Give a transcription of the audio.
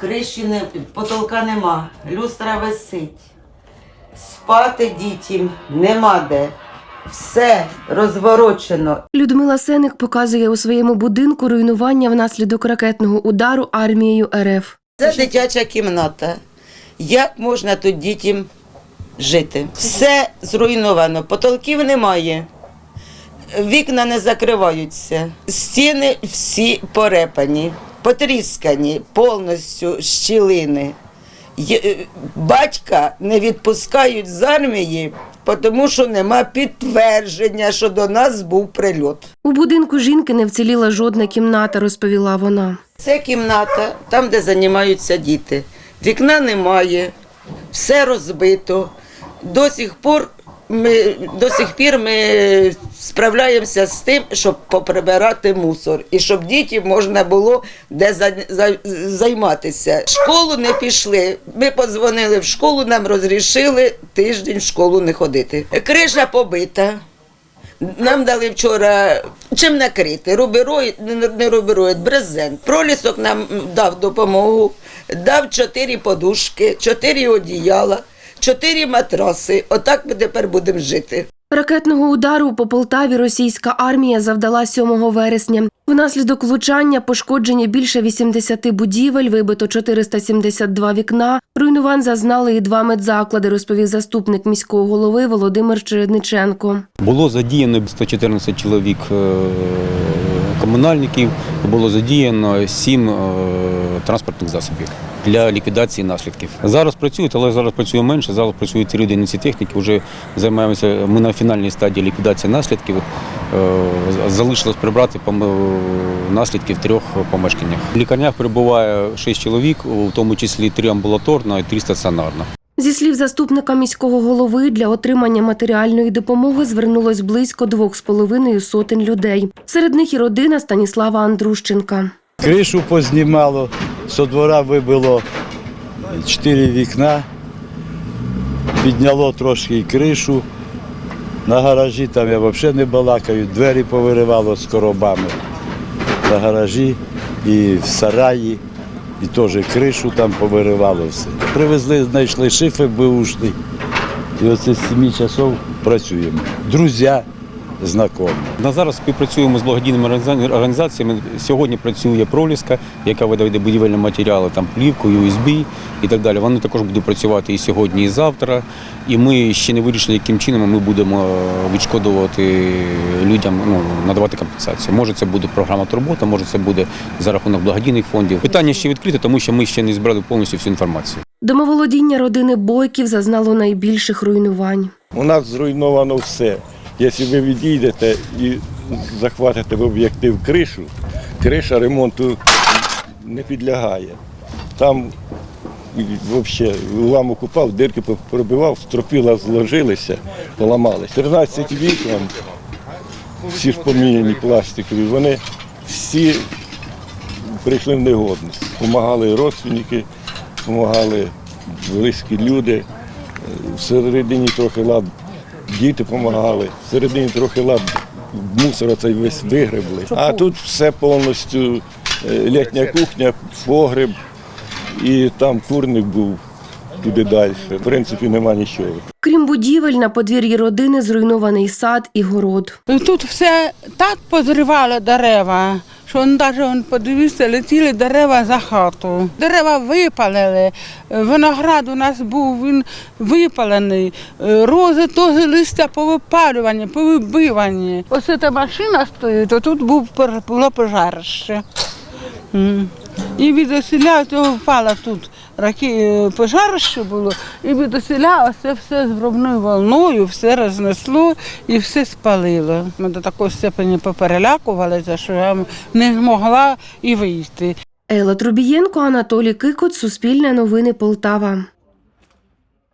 криші не, потолка нема, люстра висить. Спати дітям нема де. Все розворочено. Людмила Сеник показує у своєму будинку руйнування внаслідок ракетного удару армією РФ. Це дитяча кімната. Як можна тут дітям жити? Все зруйновано, потолків немає, вікна не закриваються, стіни всі порепані, потріскані повністю щілини. Е, Батька не відпускають з армії, тому що нема підтвердження, що до нас був прильот. У будинку жінки не вціліла жодна кімната, розповіла вона. Це кімната, там, де займаються діти. Вікна немає, все розбито. До сих пор ми, до сих пір ми справляємося з тим, щоб поприбирати мусор і щоб дітям можна було де за, за- займатися. В школу не пішли. Ми подзвонили в школу, нам розрішили тиждень в школу не ходити. Криша побита. Нам дали вчора чим накрити. Рубероїд, не рубероїд, брезент. Пролісок нам дав допомогу, дав чотири подушки, чотири одіяла, чотири матраси. Отак ми тепер будемо жити. Ракетного удару по Полтаві російська армія завдала 7 вересня. Внаслідок влучання пошкоджені більше 80 будівель, вибито 472 вікна. Руйнувань зазнали і два медзаклади, розповів заступник міського голови Володимир Чередниченко. Було задіяно 114 чоловік е, комунальників, було задіяно 7 транспортних засобів для ліквідації наслідків. Зараз працюють, але зараз працює менше. Зараз працюють три одиниці техніки. Вже займаємося. Ми на фінальній стадії ліквідації наслідків. Е, Залишилось прибрати наслідки в трьох помешканнях. В лікарнях перебуває 6 чоловік, у тому числі 3 амбулаторно і 3 стаціонарно. Зі слів заступника міського голови, для отримання матеріальної допомоги звернулось близько двох з половиною сотень людей. Серед них і родина Станіслава Андрущенка. Кришу познімало, со двора вибило чотири вікна, підняло трошки і кришу. На гаражі там я взагалі не балакаю, двері повиривало з коробами на гаражі і в сараї, і теж кришу там повиривало все. Привезли, знайшли шифер беушний. І оце з 7 часов працюємо. Друзі, знайомі. На зараз співпрацюємо з благодійними організа- організаціями. Сьогодні працює проліска, яка видає будівельні матеріали, там плівку, USB і так далі. Вони також будуть працювати і сьогодні, і завтра. І ми ще не вирішили, яким чином ми будемо відшкодувати людям, ну надавати компенсацію. Може, це буде програма турбота, може це буде за рахунок благодійних фондів. Питання ще відкрите, тому що ми ще не збирали повністю всю інформацію. Домоволодіння родини Бойків зазнало найбільших руйнувань. У нас зруйновано все. Якщо ви відійдете і захватите в об'єктив кришу, криша ремонту не підлягає. Там взагалі уламок упав, дирки пробивав, стропіла зложилися, поламались. 13 вікон, всі ж поміняні пластикові, вони всі прийшли в негодність. Помагали родственники, допомагали близькі люди. Всередині трохи лад діти допомагали, всередині трохи лад мусора цей весь вигребли. А тут все повністю е, літня кухня, погреб і там курник був туди далі. В принципі, нема нічого. Крім будівель, на подвір'ї родини зруйнований сад і город. Тут все так позривало дерева, що навіть он подивився, летіли дерева за хату. Дерева випалили, виноград у нас був він випалений, е, рози теж листя повипалювані, повибивані. Ось ця машина стоїть, а тут був, було пожарище. І від осіля цього впала тут раки, пожар, пожарище було, і від оселя оце все з гробною волною, все рознесло і все спалило. Ми до такої степені поперелякувалися, що я не змогла і вийти. Ела Трубієнко, Анатолій Кикот, Суспільне новини Полтава.